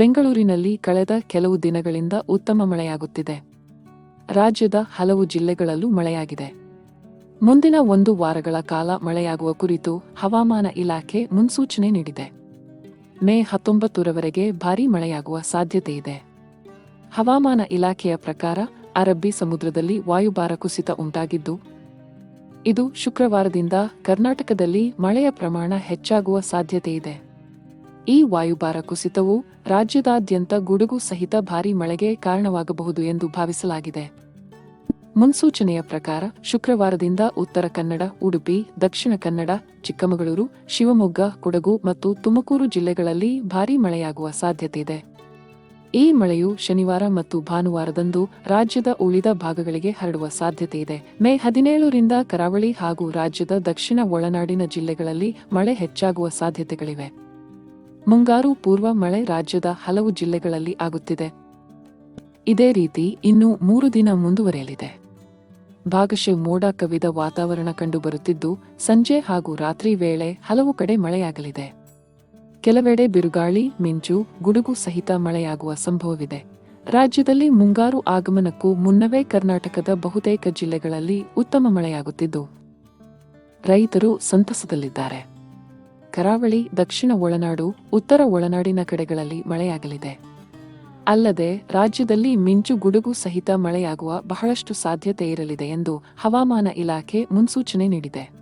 ಬೆಂಗಳೂರಿನಲ್ಲಿ ಕಳೆದ ಕೆಲವು ದಿನಗಳಿಂದ ಉತ್ತಮ ಮಳೆಯಾಗುತ್ತಿದೆ. ರಾಜ್ಯದ ಹಲವು ಜಿಲ್ಲೆಗಳಲ್ಲೂ ಮಳೆಯಾಗಿದೆ. ಮುಂದಿನ ಒಂದು ವಾರಗಳ ಕಾಲ ಮಳೆಯಾಗುವ ಕುರಿತು ಹವಾಮಾನ ಇಲಾಖೆ ಮುನ್ಸೂಚನೆ ನೀಡಿದೆ. ಮೇ ಹತ್ತೊಂಬತ್ತರವರೆಗೆ ಭಾರೀ ಮಳೆಯಾಗುವ ಸಾಧ್ಯತೆಯಿದೆ ಹವಾಮಾನ ಇಲಾಖೆಯ ಪ್ರಕಾರ ಅರಬ್ಬಿ ಸಮುದ್ರದಲ್ಲಿ ವಾಯುಭಾರ ಕುಸಿತ ಉಂಟಾಗಿದ್ದು, ಇದು ಶುಕ್ರವಾರದಿಂದ ಕರ್ನಾಟಕದಲ್ಲಿ ಮಳೆಯ ಪ್ರಮಾಣ ಹೆಚ್ಚಾಗುವ ಸಾಧ್ಯತೆಯಿದೆ ಈ ವಾಯುಭಾರ ಕುಸಿತವು ರಾಜ್ಯದಾದ್ಯಂತ ಗುಡುಗು ಸಹಿತ ಭಾರೀ ಮಳೆಗೆ ಕಾರಣವಾಗಬಹುದು ಎಂದು ಭಾವಿಸಲಾಗಿದೆ. ಮುನ್ಸೂಚನೆಯ ಪ್ರಕಾರ, ಶುಕ್ರವಾರದಿಂದ ಉತ್ತರ ಕನ್ನಡ, ಉಡುಪಿ, ದಕ್ಷಿಣ ಕನ್ನಡ, ಚಿಕ್ಕಮಗಳೂರು, ಶಿವಮೊಗ್ಗ, ಕೊಡಗು ಮತ್ತು ತುಮಕೂರು ಜಿಲ್ಲೆಗಳಲ್ಲಿ ಭಾರೀ ಮಳೆಯಾಗುವ ಸಾಧ್ಯತೆಯಿದೆ. ಈ ಮಳೆಯು ಶನಿವಾರ ಮತ್ತು ಭಾನುವಾರದಂದು ರಾಜ್ಯದ ಉಳಿದ ಭಾಗಗಳಿಗೆ ಹರಡುವ ಸಾಧ್ಯತೆ ಇದೆ ಮೇ ಹದಿನೇಳರಿಂದ ಕರಾವಳಿ ಹಾಗೂ ರಾಜ್ಯದ ದಕ್ಷಿಣ ಒಳನಾಡಿನ ಜಿಲ್ಲೆಗಳಲ್ಲಿ ಮಳೆ ಹೆಚ್ಚಾಗುವ ಸಾಧ್ಯತೆಗಳಿವೆ. ಮುಂಗಾರು ಪೂರ್ವ ಮಳೆ ರಾಜ್ಯದ ಹಲವು ಜಿಲ್ಲೆಗಳಲ್ಲಿ ಆಗುತ್ತಿದೆ. ಇದೇ ರೀತಿ ಇನ್ನು ಮೂರು ದಿನ ಮುಂದುವರೆಯಲಿದೆ. ಭಾಗಶಃ ಮೋಡ ಕವಿದ ವಾತಾವರಣ ಕಂಡುಬರುತ್ತಿದ್ದು, ಸಂಜೆ ಹಾಗೂ ರಾತ್ರಿ ವೇಳೆ ಹಲವು ಕಡೆ ಮಳೆಯಾಗಲಿದೆ. ಕೆಲವೆಡೆ ಬಿರುಗಾಳಿ, ಮಿಂಚು, ಗುಡುಗು ಸಹಿತ ಮಳೆಯಾಗುವ ಸಂಭವವಿದೆ. ರಾಜ್ಯದಲ್ಲಿ ಮುಂಗಾರು ಆಗಮನಕ್ಕೂ ಮುನ್ನವೇ ಕರ್ನಾಟಕದ ಬಹುತೇಕ ಜಿಲ್ಲೆಗಳಲ್ಲಿ ಉತ್ತಮ ಮಳೆಯಾಗುತ್ತಿದ್ದು. ರೈತರು ಸಂತಸದಲ್ಲಿದ್ದಾರೆ. ಕರಾವಳಿ, ದಕ್ಷಿಣ ಒಳನಾಡು, ಉತ್ತರ ಒಳನಾಡಿನ ಕಡೆಗಳಲ್ಲಿ ಮಳೆಯಾಗಲಿದೆ. ಅಲ್ಲದೆ, ರಾಜ್ಯದಲ್ಲಿ ಮಿಂಚು ಗುಡುಗು ಸಹಿತ ಮಳೆಯಾಗುವ ಬಹಳಷ್ಟು ಸಾಧ್ಯತೆ ಇರಲಿದೆ ಎಂದು ಹವಾಮಾನ ಇಲಾಖೆ ಮುನ್ಸೂಚನೆ ನೀಡಿದೆ.